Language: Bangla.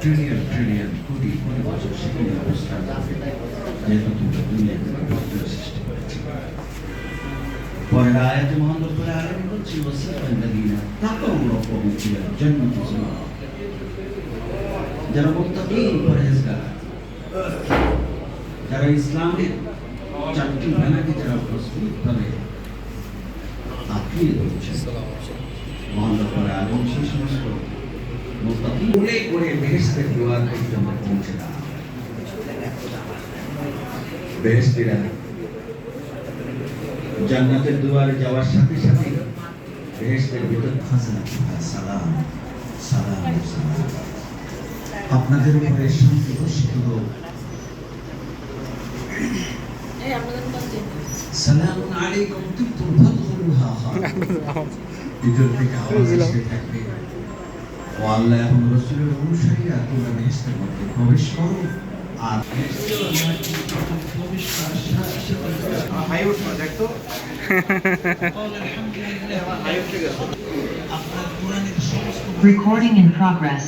ট্রিলিয়ন ট্রিলিয়ন কোটি কোটি বছর সেখানে অবস্থান করবে যেহেতু তোমরা দুনিয়াতে সৃষ্টি করেছে পরের আয়াতে মহান রব্বুল আলামিন বলছে ওয়াসাল্লাযীনা তাকাউ রাব্বাহুম ইলা জান্নাতি যুমারা যারা মুত্তাকিন পরহেজগার যারা ইসলামের চারটি বেলাকে যারা মজবুতভাবে আঁকড়িয়ে ধরছে করে করে বেহেশতের দুয়ার পর্যন্ত পৌঁছে দেওয়া বেহেশতিরা জান্নাতের দুয়ারে যাওয়ার সাথে সাথে বেহেশতের ভিতর খাজনা সালাম সালাম আপনাদের উপরে শান্তি বর্ষিত হোক। সালাম আলাইকুম তিবতুম ফাদখুলুহা ভিতর থেকে আওয়াজ আসতে থাকবে। ও আল্লাহ এবং রসুলের অনুসারীরা তোমরা বেহেশতের মধ্যে প্রবেশ করো আর Recording in progress.